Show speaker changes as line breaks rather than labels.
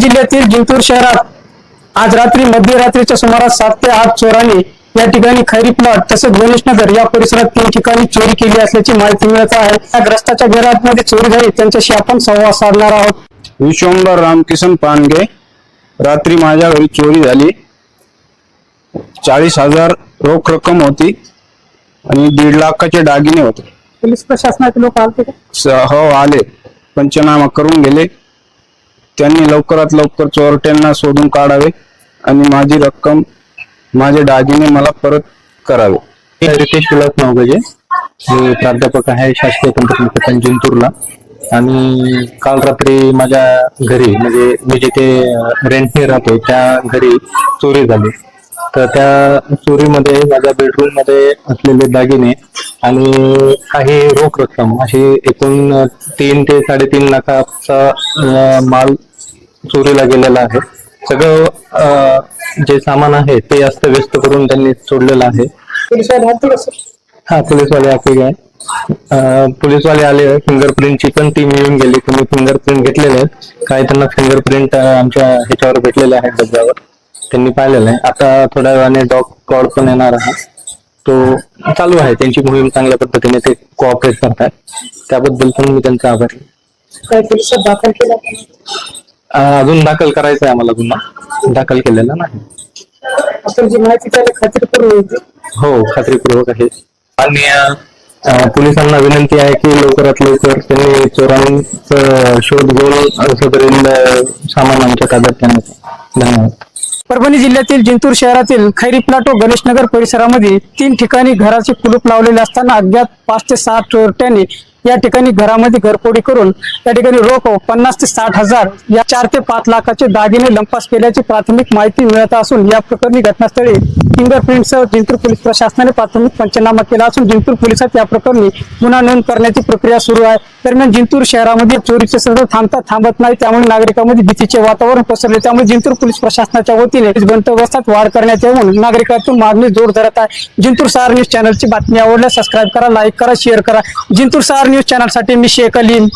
जिल्ह्यातील जिंतूर शहरात आज रात्री मध्यरात्रीच्या सुमारास सात ते आठ चोरांनी या ठिकाणी खैरी प्लॉट तसेच गणेशनगर या परिसरात तीन ठिकाणी चोरी केली असल्याची माहिती मिळत आहे. या ग्रस्ताच्या घरामध्ये चोरी झाली त्यांच्याशी आपण संवाद साधणार आहोत.
विश्वंभर रामकिशन पानगे रात्री माझ्या घरी चोरी झाली. चाळीस हजार रोख रक्कम होती आणि दीड लाखाचे दागिने होते.
पोलीस प्रशासनाचे लोक आले
हो आले. पंचनामा करून गेले. त्यांनी लवकरात लवकर चोरट्यांना शोधून काढावे आणि माझी रक्कम माझे दागिने मला परत करावे.
रितेश विलास नावगजे मी प्राध्यापक आहे शासकीय तंत्रज्ञान जिंतूरला. आणि काल रात्री माझ्या घरी म्हणजे मी जिथे रेंटने राहतो त्या घरी चोरी झाली. तर त्या चोरीमध्ये माझ्या बेडरूममध्ये असलेले दागिने आणि काही रोख रक्कम अशी एकूण तीन ते साडेतीन लाखाचा माल चोरीला गेलेला आहे. सगळं जे सामान आहे ते अस्तव्यस्त करून त्यांनी सोडलेलं आहे? हा पोलीसवाले आपले काय पोलीसवाले आले फिंगरप्रिंटची पण टीम येऊन गेली. तुम्ही फिंगरप्रिंट घेतलेले आहेत. काही त्यांना फिंगरप्रिंट आमच्या ह्याच्यावर भेटलेले आहेत डब्यावर. त्यांनी पाहिलेलं आहे. आता थोड्या वेळाने डॉग स्क्वॉड पण येणार आहे. तो चालू आहे. त्यांची मोहीम चांगल्या पद्धतीने ते कोऑपरेट करतात. त्याबद्दल पण मी त्यांचा आभारी अजून दाखल करायचं आहे आम्हाला गुन्हा. दाखल केलेला नाही.
आपण जी माहिती त्याला होती
हो खात्रीपूर्वक आहे. आणि अं, पोलिसांना विनंती आहे की लवकरात लवकर त्यांनी चोरांचा शोध घेऊन सदरील अं, सामान आमच्या ताब्यात देण्यात धन्यवाद.
परभणी जिल्ह्यातील जिंतूर शहरातील खैरी प्लाट गणेशनगर परिसरामध्ये तीन ठिकाणी घराचे कुलूप लावलेले असताना अज्ञात पाच ते सात चोरट्यांनी या ठिकाणी घरामध्ये घरफोडी करून या ठिकाणी रोख पन्नास ते साठ हजार या चार ते पाच लाखाचे दागिने लंपास केल्याची प्राथमिक माहिती मिळत असून या प्रकरणी घटनास्थळी फिंगरप्रिंटसह जिंतूर पोलीस प्रशासनाने प्राथमिक पंचनामा केला असून जिंतूर पोलिसात या प्रकरणी गुन्हा नोंद करण्याची प्रक्रिया सुरू आहे. दरम्यान जिंतूर शहरामध्ये चोरीचे सतत थांबता थांबत नाही त्यामुळे नागरिकांमध्ये भीतीचे वातावरण पसरले. त्यामुळे जिंतूर पोलीस प्रशासनाच्या वतीने बंदोबस्तात वाढ करण्यात येऊन नागरिकांतून मागणी जोर धरत आहे. जिंतूर सहार न्यूज चॅनलची बातमी आवडल्यास सबस्क्राईब करा लाईक करा शेअर करा. जिंतूर सहार न्यूज चॅनलसाठी मी शेख अलीम